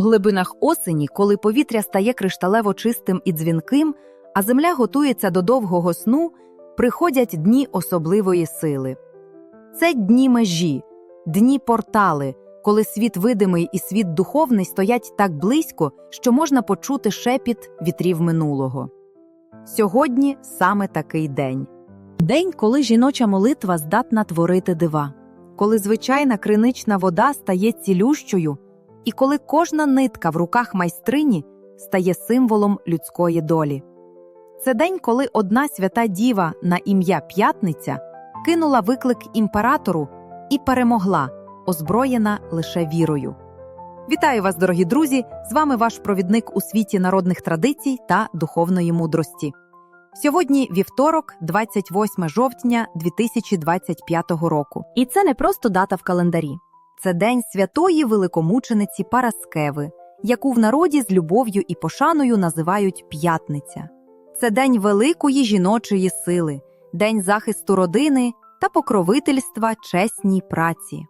У глибинах осені, коли повітря стає кришталево чистим і дзвінким, а земля готується до довгого сну, приходять дні особливої сили. Це дні межі, дні портали, коли світ видимий і світ духовний стоять так близько, що можна почути шепіт вітрів минулого. Сьогодні саме такий день. День, коли жіноча молитва здатна творити дива, коли звичайна кринична вода стає цілющою, і коли кожна нитка в руках майстрині стає символом людської долі. Це день, коли одна свята діва на ім'я П'ятниця кинула виклик імператору і перемогла, озброєна лише вірою. Вітаю вас, дорогі друзі! З вами ваш провідник у світі народних традицій та духовної мудрості. Сьогодні вівторок, 28 жовтня 2025 року. І це не просто дата в календарі. Це день святої великомучениці Параскеви, яку в народі з любов'ю і пошаною називають П'ятниця. Це день великої жіночої сили, день захисту родини та покровительства чесній праці.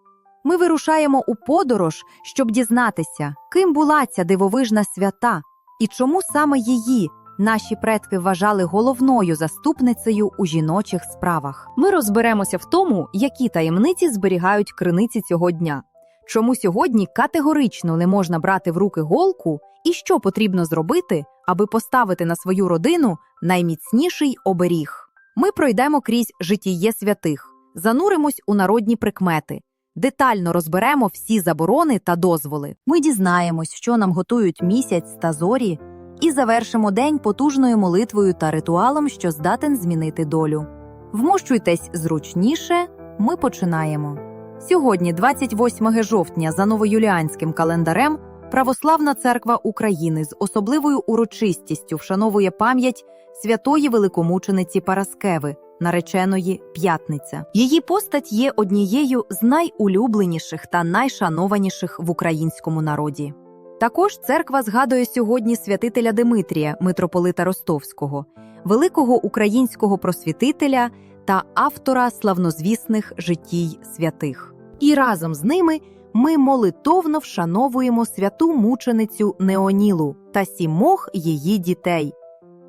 Ми вирушаємо у подорож, щоб дізнатися, ким була ця дивовижна свята і чому саме її наші предки вважали головною заступницею у жіночих справах. Ми розберемося в тому, які таємниці зберігають криниці цього дня, чому сьогодні категорично не можна брати в руки голку, і що потрібно зробити, аби поставити на свою родину найміцніший оберіг. Ми пройдемо крізь житіє святих, зануримось у народні прикмети, детально розберемо всі заборони та дозволи. Ми дізнаємось, що нам готують місяць та зорі, і завершимо день потужною молитвою та ритуалом, що здатен змінити долю. Вмощуйтесь зручніше, ми починаємо. Сьогодні, 28 жовтня, за новоюліанським календарем, Православна церква України з особливою урочистістю вшановує пам'ять святої великомучениці Параскеви, нареченої П'ятниця. Її постать є однією з найулюбленіших та найшанованіших в українському народі. Також церква згадує сьогодні святителя Димитрія, митрополита Ростовського, великого українського просвітителя та автора славнозвісних житій святих. І разом з ними ми молитовно вшановуємо святу мученицю Неонілу та сімох її дітей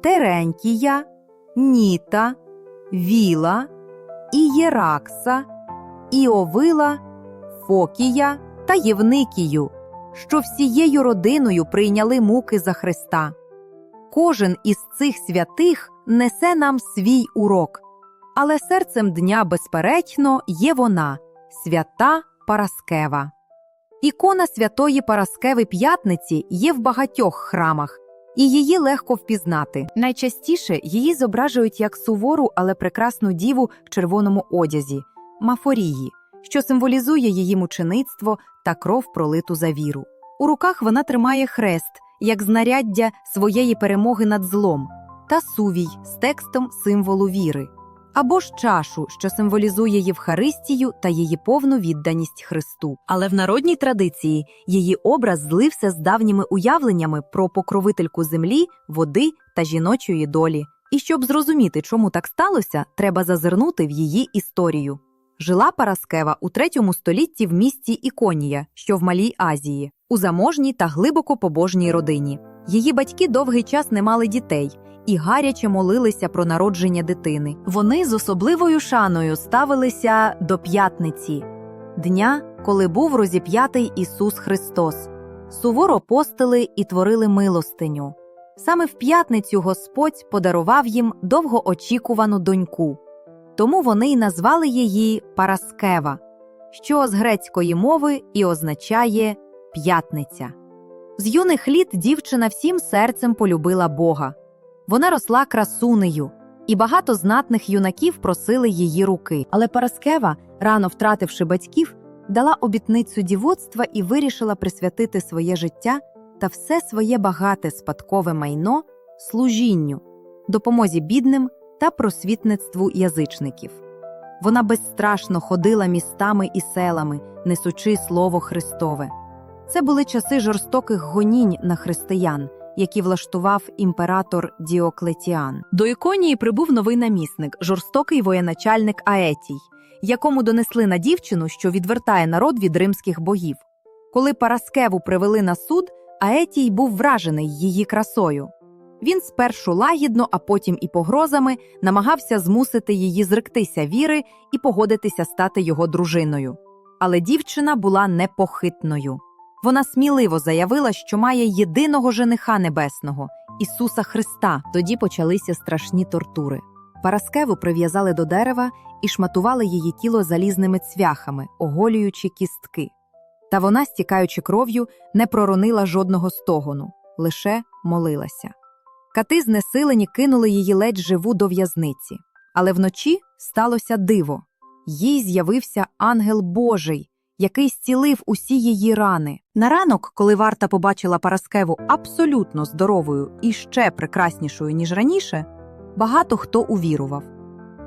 Терентія, Ніта, Віла, Ієракса, Іовила, Фокія та Євникію, що всією родиною прийняли муки за Христа. Кожен із цих святих несе нам свій урок, але серцем дня, безперечно, є вона свята Параскева. Ікона святої Параскеви П'ятниці є в багатьох храмах, і її легко впізнати. Найчастіше її зображують як сувору, але прекрасну діву в червоному одязі мафорії, що символізує її мучеництво та кров пролиту за віру. У руках вона тримає хрест як знаряддя своєї перемоги над злом, та сувій з текстом символу віри або ж чашу, що символізує Євхаристію та її повну відданість Христу. Але в народній традиції її образ злився з давніми уявленнями про покровительку землі, води та жіночої долі. І щоб зрозуміти, чому так сталося, треба зазирнути в її історію. Жила Параскева у третьому столітті в місті Іконія, що в Малій Азії, у заможній та глибоко побожній родині. Її батьки довгий час не мали дітей і гаряче молилися про народження дитини. Вони з особливою шаною ставилися до п'ятниці, дня, коли був розіп'ятий Ісус Христос. Суворо постили і творили милостиню. Саме в п'ятницю Господь подарував їм довгоочікувану доньку, тому вони й назвали її Параскева, що з грецької мови і означає п'ятниця. З юних літ дівчина всім серцем полюбила Бога. Вона росла красунею, і багато знатних юнаків просили її руки. Але Параскева, рано втративши батьків, дала обітницю дівоцтва і вирішила присвятити своє життя та все своє багате спадкове майно служінню, допомозі бідним та просвітництву язичників. Вона безстрашно ходила містами і селами, несучи слово Христове. Це були часи жорстоких гонінь на християн які влаштував імператор Діоклетіан. До Іконії прибув новий намісник, жорстокий воєначальник Аетій, якому донесли на дівчину, що відвертає народ від римських богів. Коли Параскеву привели на суд, Аетій був вражений її красою. Він спершу лагідно, а потім і погрозами намагався змусити її зректися віри і погодитися стати його дружиною. Але дівчина була непохитною. Вона сміливо заявила, що має єдиного жениха небесного Ісуса Христа. Тоді почалися страшні тортури. Параскеву прив'язали до дерева і шматували її тіло залізними цвяхами, оголюючи кістки. Та вона, стікаючи кров'ю, не проронила жодного стогону, лише молилася. Кати знесилені кинули її ледь живу до в'язниці. Але вночі сталося диво. Їй з'явився ангел Божий, який зцілив усі її рани. На ранок, коли варта побачила Параскеву абсолютно здоровою і ще прекраснішою, ніж раніше, багато хто увірував.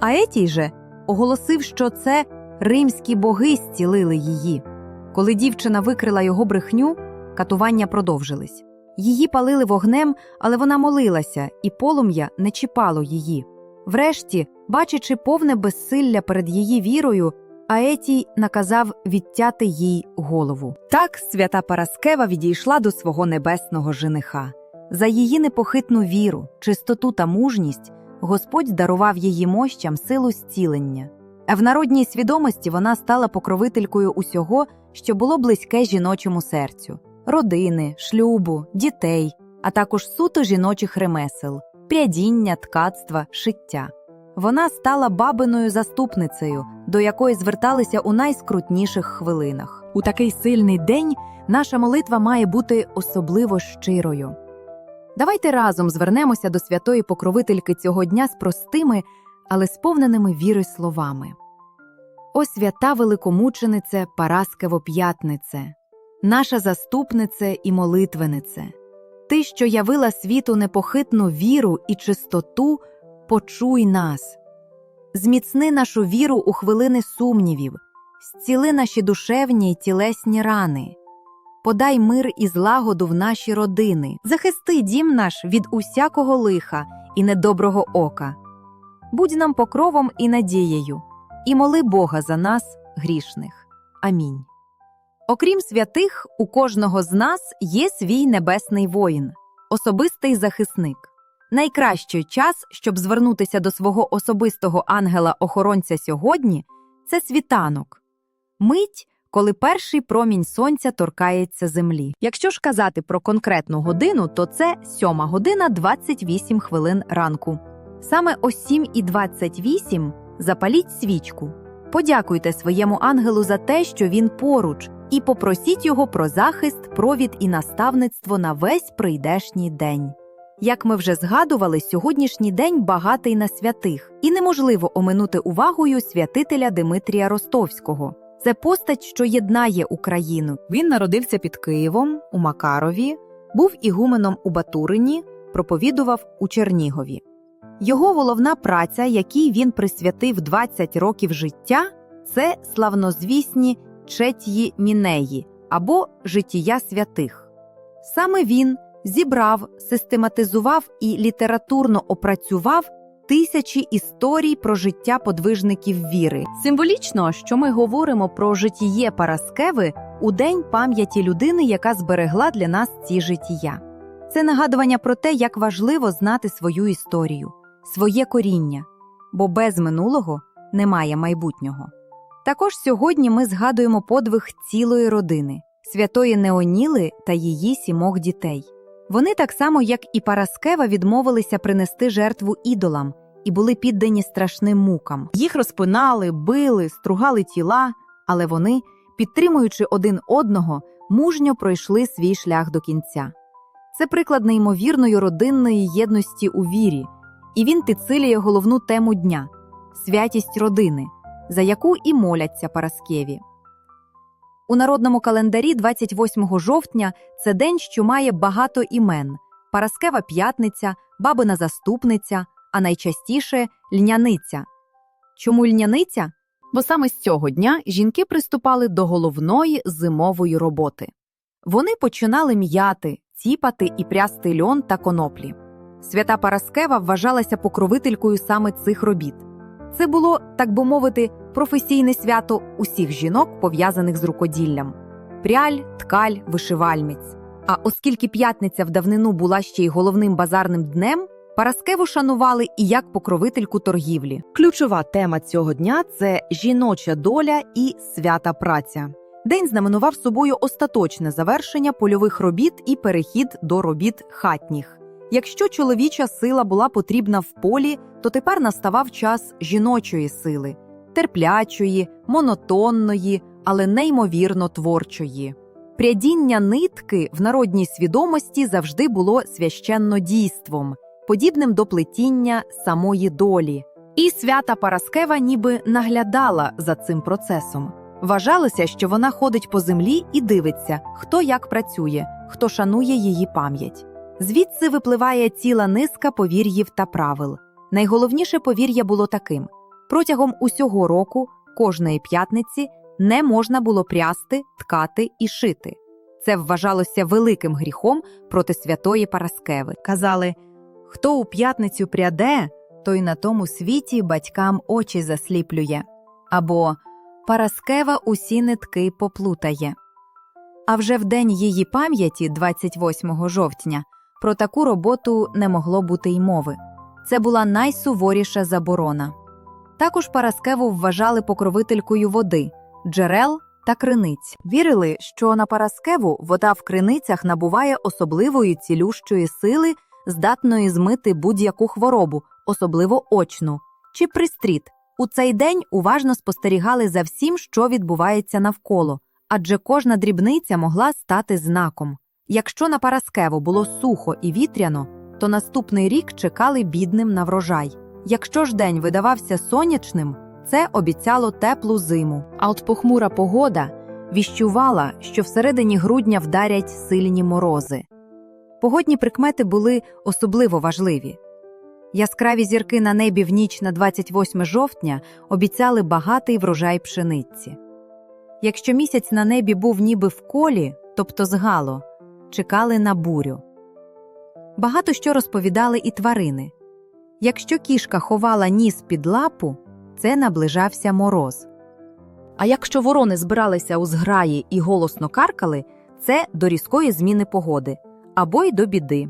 А Етій же оголосив, що це римські боги зцілили її. Коли дівчина викрила його брехню, катування продовжились. Її палили вогнем, але вона молилася, і полум'я не чіпало її. Врешті, бачачи повне безсилля перед її вірою, Аетій наказав відтяти їй голову. Так свята Параскева відійшла до свого небесного жениха. За її непохитну віру, чистоту та мужність Господь дарував її мощам силу зцілення. А в народній свідомості вона стала покровителькою усього, що було близьке жіночому серцю родини, шлюбу, дітей, а також суто жіночих ремесел, прядіння, ткацтва, шиття. Вона стала бабиною заступницею, до якої зверталися у найскрутніших хвилинах. У такий сильний день наша молитва має бути особливо щирою. Давайте разом звернемося до святої покровительки цього дня з простими, але сповненими віри словами. О свята великомученице Параскево п'ятнице, наша заступнице і молитвенице, ти, що явила світу непохитну віру і чистоту, почуй нас. Зміцни нашу віру у хвилини сумнівів, зціли наші душевні й тілесні рани. Подай мир і злагоду в наші родини, захисти дім наш від усякого лиха і недоброго ока. Будь нам покровом і надією, і моли Бога за нас, грішних. Амінь. Окрім святих, у кожного з нас є свій небесний воїн, особистий захисник. Найкращий час, щоб звернутися до свого особистого ангела-охоронця сьогодні, це світанок. Мить, коли перший промінь сонця торкається землі. Якщо ж казати про конкретну годину, то це 7 година 28 хвилин ранку. Саме о 7.28 запаліть свічку. Подякуйте своєму ангелу за те, що він поруч, і попросіть його про захист, провід і наставництво на весь прийдешній день. Як ми вже згадували, сьогоднішній день багатий на святих, і неможливо оминути увагою святителя Димитрія Ростовського. Це постать, що єднає Україну. Він народився під Києвом у Макарові, був ігуменом у Батурині, проповідував у Чернігові. Його головна праця, якій він присвятив 20 років життя, це славнозвісні четії мінеї або життя святих. Саме він зібрав, систематизував і літературно опрацював тисячі історій про життя подвижників віри. Символічно, що ми говоримо про житіє Параскеви у день пам'яті людини, яка зберегла для нас ці життя. Це нагадування про те, як важливо знати свою історію, своє коріння, бо без минулого немає майбутнього. Також сьогодні ми згадуємо подвиг цілої родини святої Неоніли та її сімох дітей. Вони так само, як і Параскева, відмовилися принести жертву ідолам і були піддані страшним мукам. Їх розпинали, били, стругали тіла, але вони, підтримуючи один одного, мужньо пройшли свій шлях до кінця. Це приклад неймовірної родинної єдності у вірі, і він підсилює головну тему дня святість родини, за яку і моляться Параскеві. У народному календарі 28 жовтня це день, що має багато імен: Параскева п'ятниця, бабина заступниця, а найчастіше льняниця. Чому льняниця? Бо саме з цього дня жінки приступали до головної зимової роботи. Вони починали м'яти, ціпати і прясти льон та коноплі. Свята Параскева вважалася покровителькою саме цих робіт. Це було, так би мовити, професійне свято усіх жінок, пов'язаних з рукоділлям: пряль, ткаль, вишивальниць. А оскільки п'ятниця в давнину була ще й головним базарним днем, Параскеву шанували і як покровительку торгівлі. Ключова тема цього дня це жіноча доля і свята праця. День знаменував собою остаточне завершення польових робіт і перехід до робіт хатніх. Якщо чоловіча сила була потрібна в полі, то тепер наставав час жіночої сили терплячої, монотонної, але неймовірно творчої. Прядіння нитки в народній свідомості завжди було священнодійством, подібним до плетіння самої долі. І свята Параскева ніби наглядала за цим процесом. Вважалося, що вона ходить по землі і дивиться, хто як працює, хто шанує її пам'ять. Звідси випливає ціла низка повір'їв та правил. Найголовніше повір'я було таким: протягом усього року, кожної п'ятниці, не можна було прясти, ткати і шити. Це вважалося великим гріхом проти святої Параскеви. Казали: хто у п'ятницю пряде, той на тому світі батькам очі засліплює. Або Параскева усі нитки поплутає. А вже в день її пам'яті, 28 жовтня, про таку роботу не могло бути й мови. Це була найсуворіша заборона. Також Параскеву вважали покровителькою води, джерел та криниць. Вірили, що на Параскеву вода в криницях набуває особливої цілющої сили, здатної змити будь-яку хворобу, особливо очну чи пристріт. У цей день уважно спостерігали за всім, що відбувається навколо, адже кожна дрібниця могла стати знаком. Якщо на Параскеву було сухо і вітряно, то наступний рік чекали бідним на врожай. Якщо ж день видавався сонячним, це обіцяло теплу зиму. А от похмура погода віщувала, що всередині грудня вдарять сильні морози. Погодні прикмети були особливо важливі. Яскраві зірки на небі в ніч на 28 жовтня обіцяли багатий врожай пшениці. Якщо місяць на небі був ніби в колі, тобто згало, чекали на бурю. Багато що розповідали і тварини. Якщо кішка ховала ніс під лапу, це наближався мороз. А якщо ворони збиралися у зграї і голосно каркали, це до різкої зміни погоди або й до біди.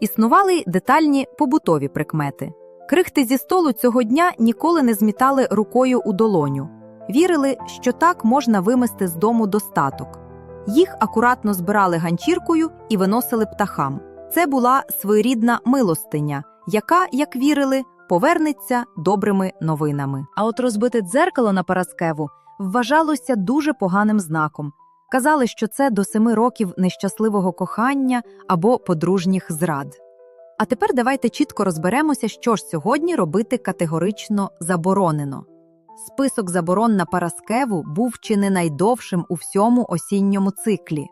Існували детальні побутові прикмети. Крихти зі столу цього дня ніколи не змітали рукою у долоню. Вірили, що так можна вимести з дому достаток. Їх акуратно збирали ганчіркою і виносили птахам. Це була своєрідна милостиня, яка, як вірили, повернеться добрими новинами. А от розбите дзеркало на Параскеву вважалося дуже поганим знаком. Казали, що це до семи років нещасливого кохання або подружніх зрад. А тепер давайте чітко розберемося, що ж сьогодні робити категорично заборонено. Список заборон на Параскеву був чи не найдовшим у всьому осінньому циклі.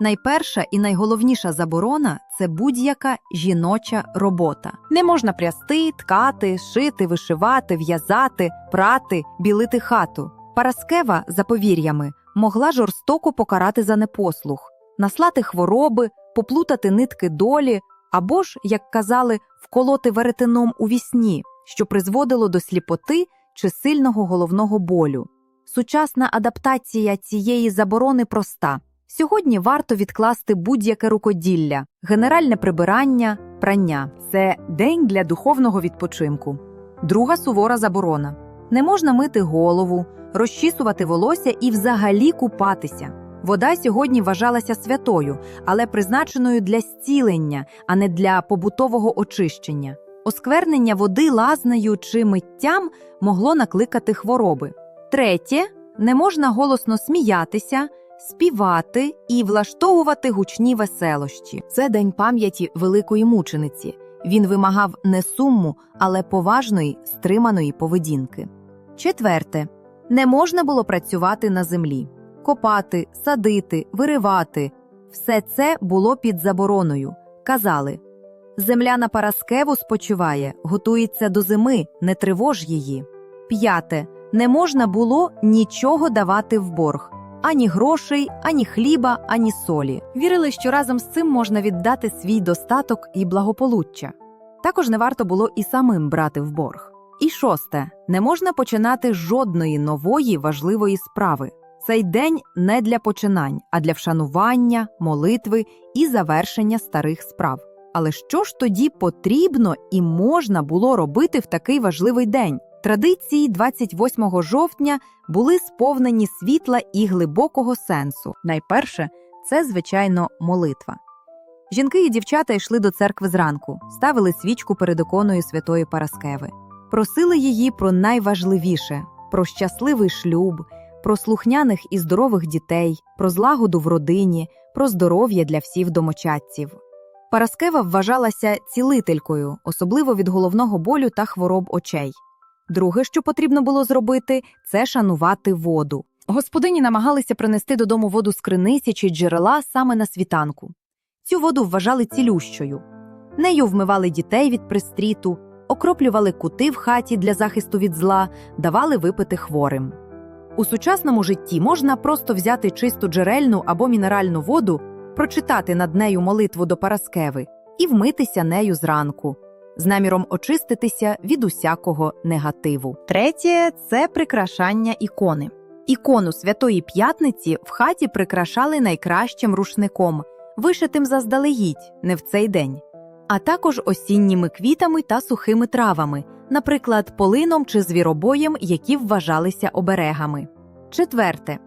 Найперша і найголовніша заборона це будь-яка жіноча робота. Не можна прясти, ткати, шити, вишивати, в'язати, прати, білити хату. Параскева, за повір'ями, могла жорстоко покарати за непослух, наслати хвороби, поплутати нитки долі або ж, як казали, вколоти веретеном у вісні, що призводило до сліпоти чи сильного головного болю. Сучасна адаптація цієї заборони проста. Сьогодні варто відкласти будь-яке рукоділля, генеральне прибирання, прання це день для духовного відпочинку. Друга сувора заборона: не можна мити голову, розчісувати волосся і взагалі купатися. Вода сьогодні вважалася святою, але призначеною для зцілення, а не для побутового очищення. Осквернення води лазнею чи миттям могло накликати хвороби. Третє не можна голосно сміятися, співати і влаштовувати гучні веселощі. Це день пам'яті великої мучениці. Він вимагав не суму, але поважної, стриманої поведінки. Четверте не можна було працювати на землі, копати, садити, виривати. Все це було під забороною. Казали Земля на Параскеву спочиває, готується до зими, не тривож її. П'яте не можна було нічого давати в борг ані грошей, ані хліба, ані солі. Вірили, що разом з цим можна віддати свій достаток і благополуччя. Також не варто було і самим брати в борг. І шосте не можна починати жодної нової важливої справи. Цей день не для починань, а для вшанування, молитви і завершення старих справ. Але що ж тоді потрібно і можна було робити в такий важливий день? Традиції 28 жовтня були сповнені світла і глибокого сенсу. Найперше, це, звичайно, молитва. Жінки і дівчата йшли до церкви зранку, ставили свічку перед іконою святої Параскеви, просили її про найважливіше про щасливий шлюб, про слухняних і здорових дітей, про злагоду в родині, про здоров'я для всіх домочадців. Параскева вважалася цілителькою, особливо від головного болю та хвороб очей. Друге, що потрібно було зробити, це шанувати воду. Господині намагалися принести додому воду з криниці чи джерела саме на світанку. Цю воду вважали цілющою. Нею вмивали дітей від пристріту, окроплювали кути в хаті для захисту від зла, давали випити хворим. У сучасному житті можна просто взяти чисту джерельну або мінеральну воду, прочитати над нею молитву до Параскеви і вмитися нею зранку, з наміром очиститися від усякого негативу. Третє це прикрашання ікони. Ікону Святої П'ятниці в хаті прикрашали найкращим рушником, вишитим заздалегідь, не в цей день, а також осінніми квітами та сухими травами, наприклад, полином чи звіробоєм, які вважалися оберегами. Четверте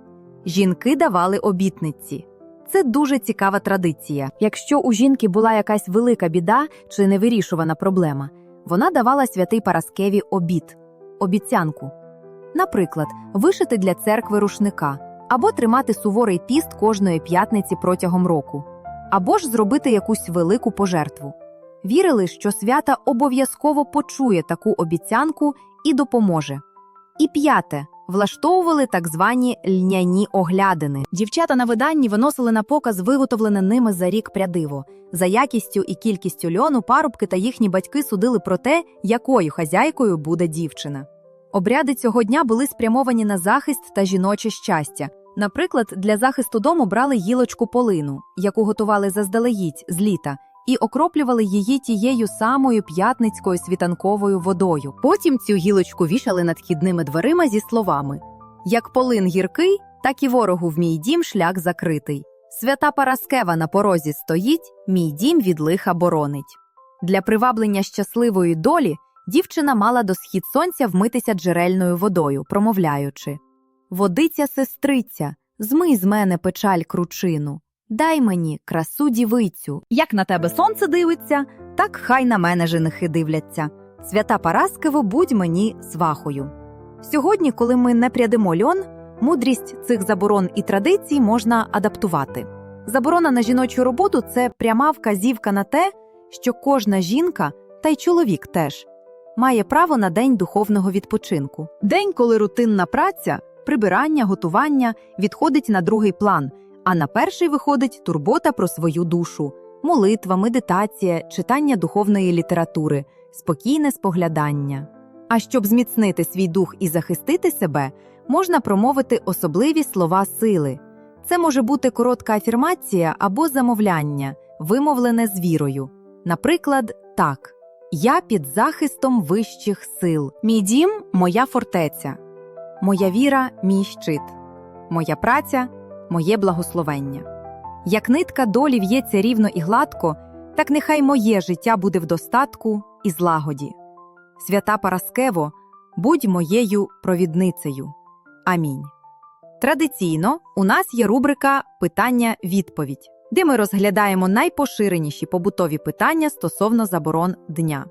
жінки давали обітниці. Це дуже цікава традиція. Якщо у жінки була якась велика біда чи невирішувана проблема, вона давала святий Параскеві обіт, обіцянку. Наприклад, вишити для церкви рушника, або тримати суворий піст кожної п'ятниці протягом року, або ж зробити якусь велику пожертву. Вірили, що свята обов'язково почує таку обіцянку і допоможе. І п'яте влаштовували так звані льняні оглядини. Дівчата на виданні виносили на показ виготовлене ними за рік прядиво. За якістю і кількістю льону парубки та їхні батьки судили про те, якою хазяйкою буде дівчина. Обряди цього дня були спрямовані на захист та жіноче щастя. Наприклад, для захисту дому брали гілочку полину, яку готували заздалегідь з літа, і окроплювали її тією самою п'ятницькою світанковою водою. Потім цю гілочку вішали над хідними дверима зі словами: Як полин гіркий, так і ворогу в мій дім шлях закритий. Свята Параскева на порозі стоїть, мій дім від лиха боронить. Для приваблення щасливої долі дівчина мала до схід сонця вмитися джерельною водою, промовляючи Водиця сестриця, змий з мене печаль кручину. Дай мені красу дівицю. Як на тебе сонце дивиться, так хай на мене женихи дивляться. Свята Параскево, будь мені свахою. Сьогодні, коли ми не прядемо льон, мудрість цих заборон і традицій можна адаптувати. Заборона на жіночу роботу це пряма вказівка на те, що кожна жінка, та й чоловік теж, має право на день духовного відпочинку. День, коли рутинна праця, прибирання, готування відходить на другий план, а на перший виходить турбота про свою душу, молитва, медитація, читання духовної літератури, спокійне споглядання. А щоб зміцнити свій дух і захистити себе, можна промовити особливі слова сили. Це може бути коротка афірмація або замовляння, вимовлене з вірою. Наприклад, так: Я під захистом вищих сил. Мій дім моя фортеця, моя віра мій щит, моя праця моє благословення. Як нитка долі в'ється рівно і гладко, так нехай моє життя буде в достатку і злагоді. Свята Параскево, будь моєю провідницею. Амінь. Традиційно у нас є рубрика Питання-відповідь, де ми розглядаємо найпоширеніші побутові питання стосовно заборон дня.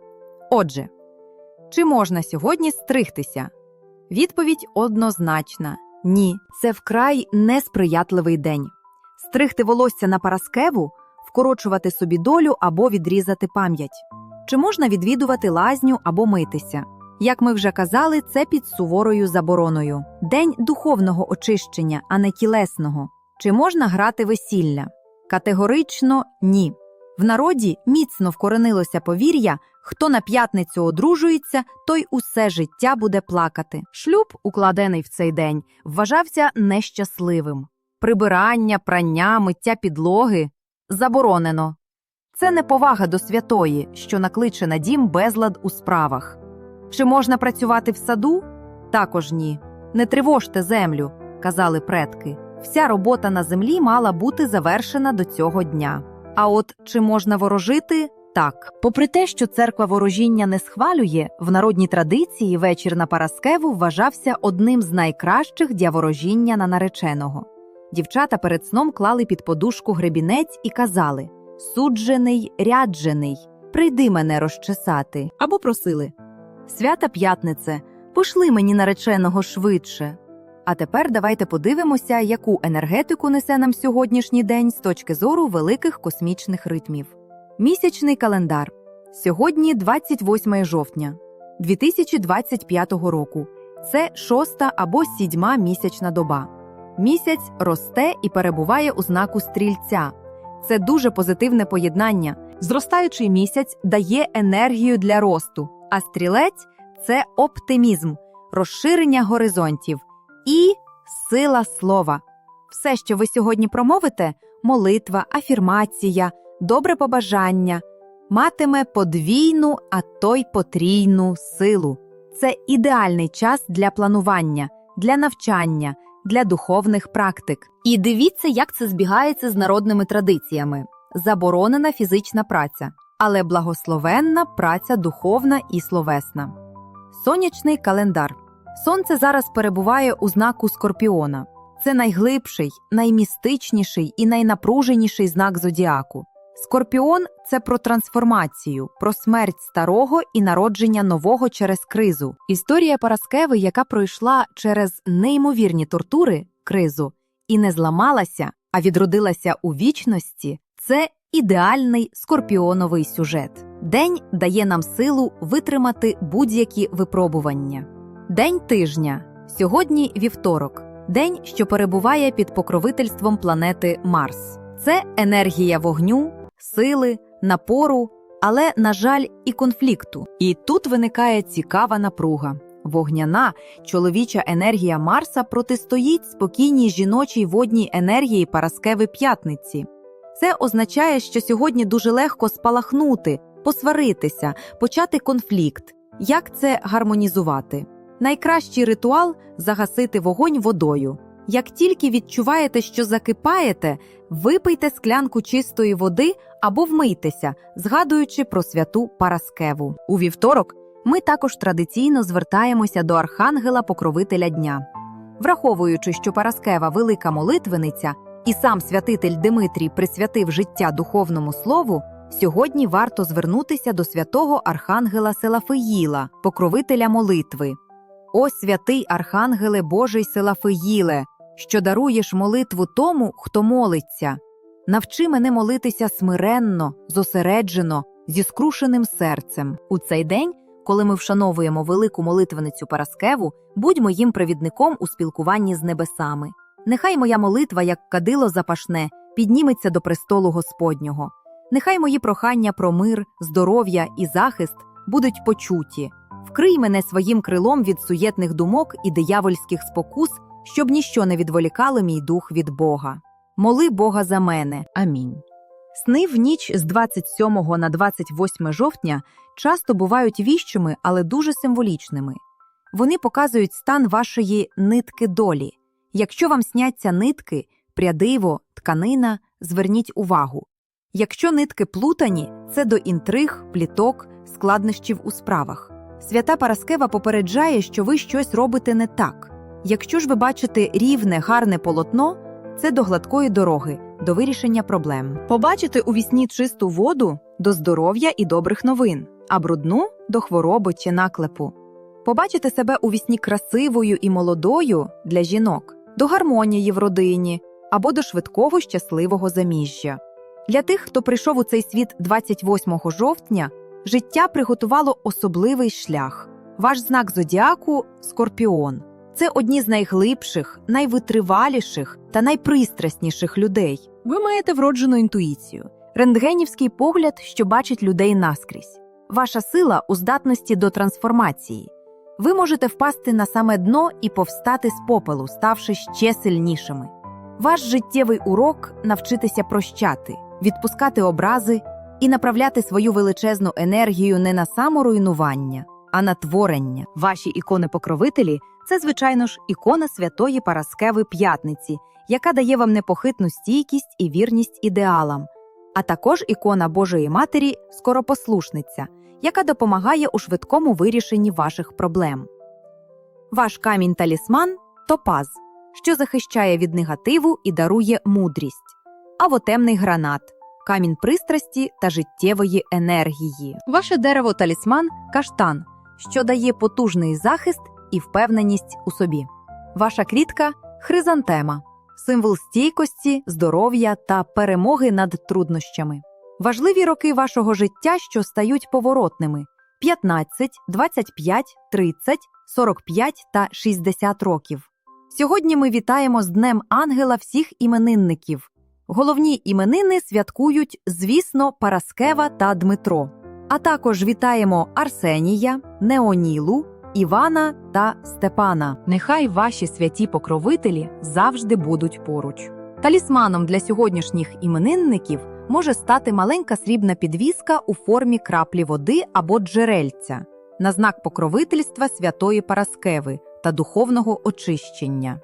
Отже, чи можна сьогодні стригтися? Відповідь однозначна ні, це вкрай несприятливий день. Стригти волосся на Параскеву, вкорочувати собі долю або відрізати пам'ять. Чи можна відвідувати лазню або митися? Як ми вже казали, це під суворою забороною. День духовного очищення, а не тілесного. Чи можна грати весілля? Категорично ні. В народі міцно вкоренилося повір'я, хто на п'ятницю одружується, той усе життя буде плакати. Шлюб, укладений в цей день, вважався нещасливим. Прибирання, прання, миття підлоги заборонено. Це неповага до святої, що накличе на дім безлад у справах. Чи можна працювати в саду? Також ні. Не тривожте землю. казали предки. Вся робота на землі мала бути завершена до цього дня. А от чи можна ворожити? Так, попри те, що церква ворожіння не схвалює, в народній традиції вечір на Параскеву вважався одним з найкращих для ворожіння на нареченого. Дівчата перед сном клали під подушку гребінець і казали: Суджений, ряджений, прийди мене розчесати. Або просили: Свята п'ятнице, пошли мені нареченого швидше. А тепер давайте подивимося, яку енергетику несе нам сьогоднішній день з точки зору великих космічних ритмів. Місячний календар. Сьогодні 28 жовтня 2025 року. Це шоста або сідьма місячна доба. Місяць росте і перебуває у знаку стрільця. Це дуже позитивне поєднання. Зростаючий місяць дає енергію для росту, а стрілець це оптимізм, розширення горизонтів і сила слова. Все, що ви сьогодні промовите молитва, афірмація, добре побажання, матиме подвійну, а то й потрійну силу. Це ідеальний час для планування, для навчання, для духовних практик. І дивіться, як це збігається з народними традиціями: заборонена фізична праця, але благословенна праця духовна і словесна. Сонячний календар. Сонце зараз перебуває у знаку Скорпіона. Це найглибший, наймістичніший і найнапруженіший знак зодіаку. Скорпіон це про трансформацію, про смерть старого і народження нового через кризу. Історія Параскеви, яка пройшла через неймовірні тортури кризу і не зламалася, а відродилася у вічності, це ідеальний скорпіоновий сюжет. День дає нам силу витримати будь-які випробування. День тижня сьогодні вівторок, день, що перебуває під покровительством планети Марс. Це енергія вогню, сили, напору, але, на жаль, і конфлікту. І тут виникає цікава напруга. Вогняна чоловіча енергія Марса протистоїть спокійній жіночій водній енергії Параскеви п'ятниці. Це означає, що сьогодні дуже легко спалахнути, посваритися, почати конфлікт. Як це гармонізувати? Найкращий ритуал загасити вогонь водою. Як тільки відчуваєте, що закипаєте, випийте склянку чистої води або вмийтеся, згадуючи про святу Параскеву. У вівторок ми також традиційно звертаємося до архангела покровителя дня. Враховуючи, що Параскева велика молитвениця, і сам святитель Димитрій присвятив життя духовному слову, сьогодні варто звернутися до святого архангела Селафиїла, покровителя молитви. О святий Архангеле Божий Селафиїле, що даруєш молитву тому, хто молиться. Навчи мене молитися смиренно, зосереджено, зі скрушеним серцем. У цей день, коли ми вшановуємо велику молитвеницю Параскеву, будь моїм провідником у спілкуванні з небесами. Нехай моя молитва, як кадило запашне, підніметься до престолу Господнього. Нехай мої прохання про мир, здоров'я і захист будуть почуті. Вкрий мене своїм крилом від суєтних думок і диявольських спокус, щоб ніщо не відволікало мій дух від Бога. Моли Бога за мене. Амінь. Сни в ніч з 27 на 28 жовтня часто бувають віщими, але дуже символічними. Вони показують стан вашої нитки долі. Якщо вам сняться нитки, прядиво, тканина, зверніть увагу. Якщо нитки плутані, це до інтриг, пліток, складнощів у справах. Свята Параскева попереджає, що ви щось робите не так. Якщо ж ви бачите рівне, гарне полотно, це до гладкої дороги, до вирішення проблем. Побачити у вісні чисту воду до здоров'я і добрих новин, а брудну до хвороби чи наклепу. Побачити себе у вісні красивою і молодою для жінок, до гармонії в родині або до швидкого щасливого заміжжя. Для тих, хто прийшов у цей світ 28 жовтня, життя приготувало особливий шлях. Ваш знак зодіаку скорпіон. Це одні з найглибших, найвитриваліших та найпристрасніших людей. Ви маєте вроджену інтуїцію, рентгенівський погляд, що бачить людей наскрізь. Ваша сила у здатності до трансформації. Ви можете впасти на саме дно і повстати з попелу, ставши ще сильнішими. Ваш життєвий урок навчитися прощати, відпускати образи і направляти свою величезну енергію не на саморуйнування, а на творення. Ваші ікони-покровителі це, звичайно ж, ікона святої Параскеви П'ятниці, яка дає вам непохитну стійкість і вірність ідеалам, а також ікона Божої Матері Скоропослушниця, яка допомагає у швидкому вирішенні ваших проблем. Ваш камінь талісман топаз, що захищає від негативу і дарує мудрість, або темний гранат, камінь пристрасті та життєвої енергії. Ваше дерево талісман каштан, що дає потужний захист і впевненість у собі. Ваша квітка хризантема, символ стійкості, здоров'я та перемоги над труднощами. Важливі роки вашого життя, що стають поворотними 15, 25, 30, 45 та 60 років. Сьогодні ми вітаємо з Днем Ангела всіх іменинників. Головні іменини святкують, звісно, Параскева та Дмитро. А також вітаємо Арсенія, Неонілу, Івана та Степана. Нехай ваші святі покровителі завжди будуть поруч. Талісманом для сьогоднішніх іменинників може стати маленька срібна підвіска у формі краплі води або джерельця на знак покровительства святої Параскеви та духовного очищення.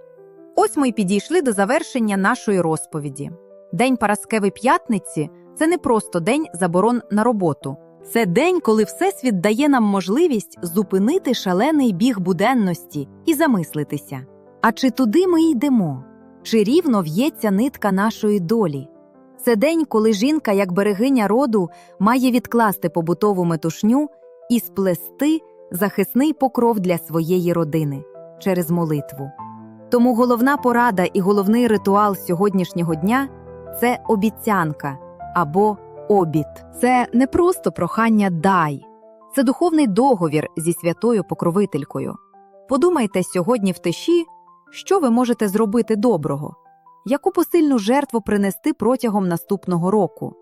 Ось ми й підійшли до завершення нашої розповіді. День Параскеви П'ятниці це не просто день заборон на роботу. Це день, коли Всесвіт дає нам можливість зупинити шалений біг буденності і замислитися. А чи туди ми йдемо? Чи рівно в'ється нитка нашої долі? Це день, коли жінка, як берегиня роду, має відкласти побутову метушню і сплести захисний покров для своєї родини через молитву. Тому головна порада і головний ритуал сьогоднішнього дня це обіцянка або обіт. Це не просто прохання дай, це духовний договір зі святою покровителькою. Подумайте сьогодні в тиші, що ви можете зробити доброго, яку посильну жертву принести протягом наступного року.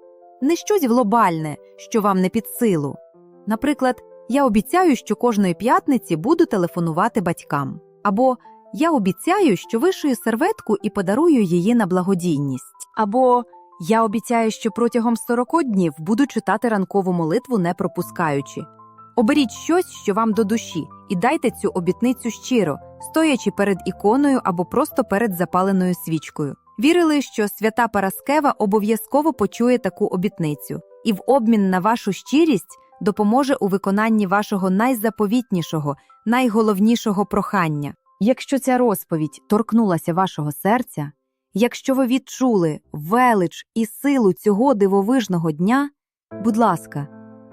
Не щось глобальне, що вам не під силу. Наприклад, я обіцяю, що кожної п'ятниці буду телефонувати батькам. Або я обіцяю, що вишию серветку і подарую її на благодійність. Або я обіцяю, що протягом 40 днів буду читати ранкову молитву, не пропускаючи. Оберіть щось, що вам до душі, і дайте цю обітницю щиро, стоячи перед іконою або просто перед запаленою свічкою. Вірили, що свята Параскева обов'язково почує таку обітницю, і в обмін на вашу щирість допоможе у виконанні вашого найзаповітнішого, найголовнішого прохання. Якщо ця розповідь торкнулася вашого серця, якщо ви відчули велич і силу цього дивовижного дня, будь ласка,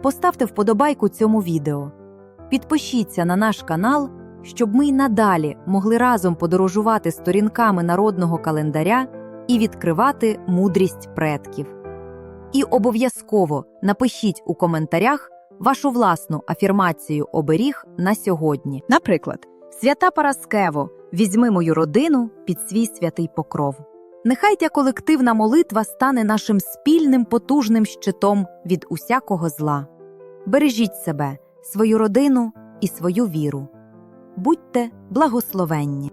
поставте вподобайку цьому відео, підпишіться на наш канал, щоб ми й надалі могли разом подорожувати сторінками народного календаря і відкривати мудрість предків. І обов'язково напишіть у коментарях вашу власну афірмацію оберіг на сьогодні. Наприклад, свята Параскево, візьми мою родину під свій святий покров. Нехай ця колективна молитва стане нашим спільним потужним щитом від усякого зла. Бережіть себе, свою родину і свою віру. Будьте благословенні!